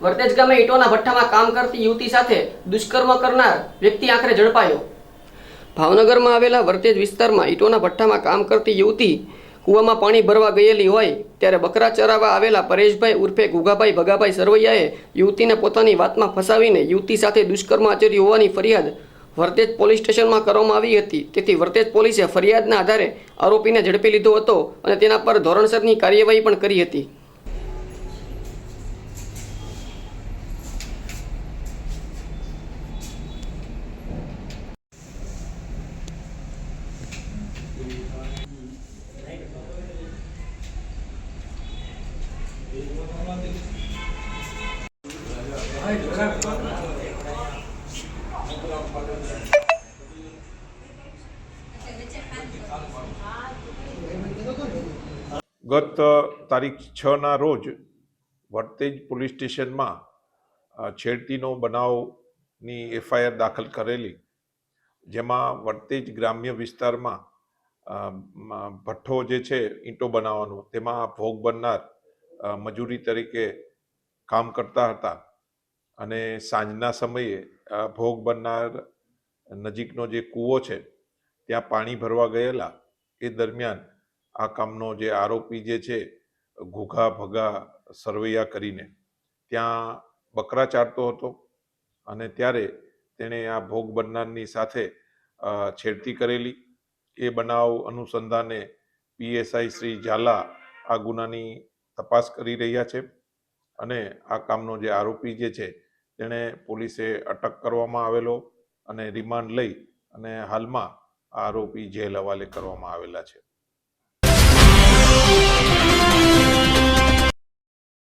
વર્તેજ ગામે ઈટોના ભઠ્ઠામાં કામ કરતી યુવતી સાથે દુષ્કર્મ કરનાર વ્યક્તિ આખરે ઝડપાયો. ભાવનગરમાં આવેલા વર્તેજ વિસ્તારમાં ઈટોના ભઠ્ઠામાં કામ કરતી યુવતી કૂવામાં પાણી ભરવા ગયેલી હોય ત્યારે બકરા ચરાવવા આવેલા પરેશભાઈ ઉર્ફે ગુગાભાઈ ભગાભાઈ સરવૈયાએ યુવતીને પોતાની વાતમાં ફસાવીને યુવતી સાથે દુષ્કર્મ આચર્યું હોવાની ફરિયાદ વર્તેજ પોલીસ સ્ટેશનમાં કરવામાં આવી હતી. તેથી વર્તેજ પોલીસે ફરિયાદના આધારે આરોપીને ઝડપી લીધો હતો અને તેના પર ધોરણસરની કાર્યવાહી પણ કરી હતી. ગત તારીખ છના રોજ વર્તેજ પોલીસ સ્ટેશનમાં છેડતીનો બનાવની એફઆઈઆર દાખલ કરેલી, જેમાં વર્તેજ ગ્રામ્ય વિસ્તારમાં ભઠ્ઠો જે છે, ઈંટો બનાવવાનો, તેમાં ભોગ બનનાર મજૂરી તરીકે કામ કરતા હતા. અને સાંજના સમયે ભોગ બનનાર નજીકનો જે કૂવો છે, ત્યાં પાણી ભરવા ગયેલા. એ દરમિયાન આ કામનો જે આરોપી જે છે, ઘૂઘા ભગા સરવૈયા કરીને ત્યાં બકરા ચારતો હતો અને ત્યારે તેણે આ ભોગ બનનારની સાથે છેડતી કરેલી. એ બનાવ અનુસંધાને પીએસઆઈ શ્રી ઝાલા આ ગુનાની તપાસ કરી રહ્યા છે અને આ કામનો જે આરોપી જે છે તેણે પોલીસે અટક કરવામાં આવેલો અને રિમાન્ડ લઈ અને હાલમાં આરોપી જેલ હવાલે કરવામાં આવેલા છે.